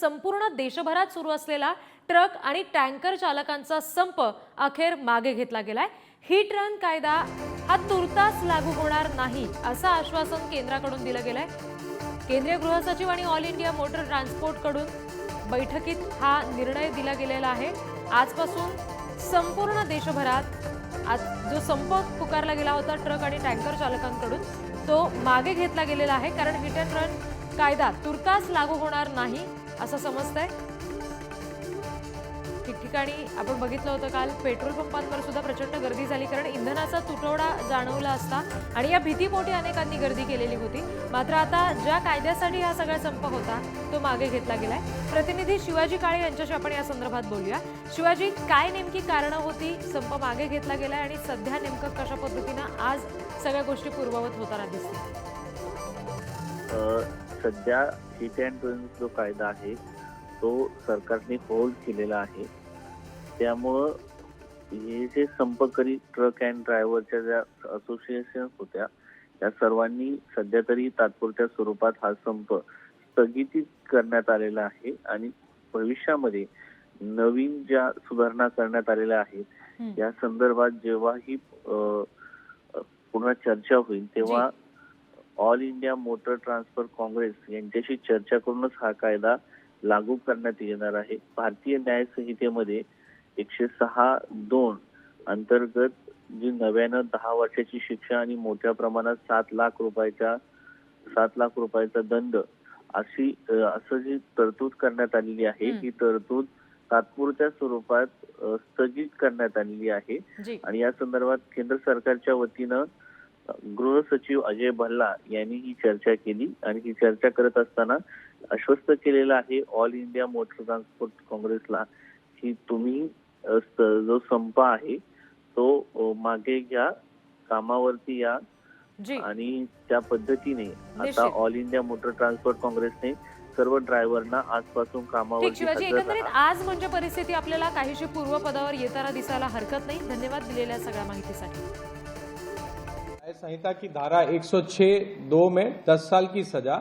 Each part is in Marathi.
संपूर्ण देशभरात सुरू असलेला ट्रक आणि टँकर चालकांचा संप अखेर मागे घेतला गेलाय. हिट रन कायदा हा तुर्तास लागू होणार नाही असं आश्वासन केंद्राकडून दिलं गेलंय. केंद्रीय गृहसचिव आणि ऑल इंडिया मोटर ट्रान्सपोर्टकडून बैठकीत हा निर्णय दिला गेलेला आहे. आजपासून संपूर्ण देशभरात आज जो संप पुकारला गेला होता ट्रक आणि टँकर चालकांकडून तो मागे घेतला गेलेला आहे. कारण हिट अँड रन कायदा तुर्तास लागू होणार नाही असं समजतंय? ठिकठिकाणी आपण बघितलं होतं काल पेट्रोल पंपांवर सुद्धा प्रचंड गर्दी झाली कारण इंधनाचा तुटवडा जाणवला असता आणि या भीतीपोटी अनेकांनी गर्दी केलेली होती. मात्र आता ज्या कायद्यासाठी हा सगळा संप होता तो मागे घेतला गेलाय. प्रतिनिधी शिवाजी काळे यांच्याशी आपण या संदर्भात बोलूया. शिवाजी काय नेमकी कारणं होती? संप मागे घेतला गेलाय आणि सध्या नेमकं कशा पद्धतीनं आज सगळ्या गोष्टी पूर्ववत होताना दिसतील? सध्या हिट अँड रन जो कायदा आहे तो सरकारने होल्ड केलेला आहे त्यामुळं हे जे संपकरी ट्रक अँड ड्रायव्हरच्या ज्या असोसिएशन होत्या त्या सर्वांनी सध्या तरी तात्पुरत्या स्वरूपात हा संप स्थगितीत करण्यात आलेला आहे आणि भविष्यामध्ये नवीन ज्या सुधारणा करण्यात आलेल्या आहेत. या संदर्भात जेव्हाही पुन्हा चर्चा होईल तेव्हा All India Motor Transfer Congress यांच्याशी चर्चा करूनच हा कायदा लागू करण्यात येणार आहे. भारतीय न्याय संहितेमध्ये एकशे सहा दोन अंतर्गत जी नव्यानं दहा वर्षाची शिक्षा आणि मोठ्या प्रमाणात सात लाख रुपयाच्या सात लाख रुपयाचा दंड अशी असं जी तरतूद करण्यात आलेली आहे हं. तरतूद तात्पुरत्या स्वरूपात स्थगित करण्यात आलेली आहे. आणि या संदर्भात केंद्र सरकारच्या वतीनं अ, गृह सचिव अजय भल्ला यांनी ही चर्चा केली आणि ही चर्चा करत असताना आश्वस्त केलेलं आहे ऑल इंडिया मोटर ट्रान्सपोर्ट काँग्रेसला की तुम्ही जो संप आहे तो मागे घ्या कामावरती या आणि त्या पद्धतीने आता. ऑल इंडिया मोटर ट्रान्सपोर्ट काँग्रेसने सर्व ड्रायव्हरना आजपासून एकंदरीत राहा. आज म्हणजे परिस्थिती आपल्याला काहीशी पूर्वपदावर येताना दिसायला हरकत नाही. धन्यवाद दिलेल्या सगळ्या माहितीसाठी. न्याय संहिता की धारा 106 दो में 10 साल की सजा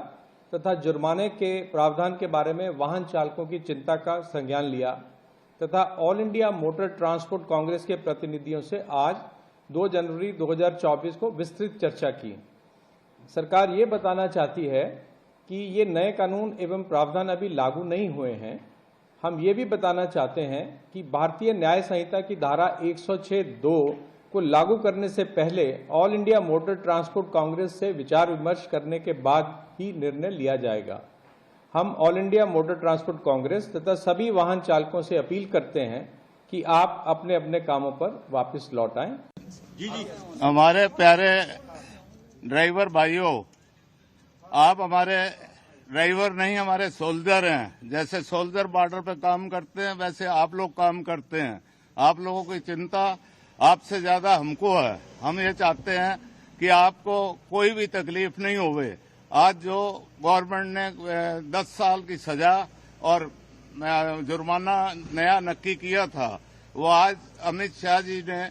तथा जुर्माने के प्रावधान के बारे में वाहन चालकों की चिंता का संज्ञान लिया तथा All India Motor Transport Congress के प्रतिनिधियों से आज 2 जनवरी 2024 को विस्तृत चर्चा की। सरकार ये बताना चाहती है कि ये नए कानून एवं प्रावधान अभी लागू नहीं हुए हैं। हम ये भी बताना चाहते हैं कि भारतीय न्याय संहिता की धारा 106 दो को लागू करने से पहले All India Motor Transport Congress से विचार विमर्श करने के बाद ही निर्णय लिया जाएगा। हम All India Motor Transport Congress तथा सभी वाहन चालकों से अपील करते हैं कि आप अपने अपने कामों पर वापस लौट आएँ। हमारे प्यारे ड्राइवर भाइयों आप हमारे ड्राइवर नहीं हमारे सोल्जर हैं। जैसे सोल्जर बॉर्डर पे काम करते हैं वैसे आप लोग काम करते हैं। आप लोगों की चिंता आपसे ज़्यादा हमको है। हम ये चाहते हैं कि आपको कोई भी तकलीफ़ नहीं होवे। आज जो गवर्नमेंट ने दस साल की सजा और जुर्माना नया नक्की किया था, वो आज अमित शाह जी ने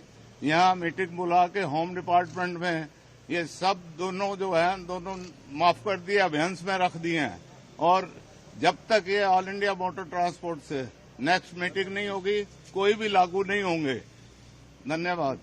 यहाँ मीटिंग बुला के होम डिपार्टमेंट में ये सब दोनों जो है, दोनों माफ़ कर दिए, अभियांस में रख दिए हैं। और जब तक ये ऑल इंडिया मोटर ट्रांसपोर्ट से नेक्स्ट मीटिंग नहीं होगी, कोई भी लागू नहीं होंगे। धन्यवाद.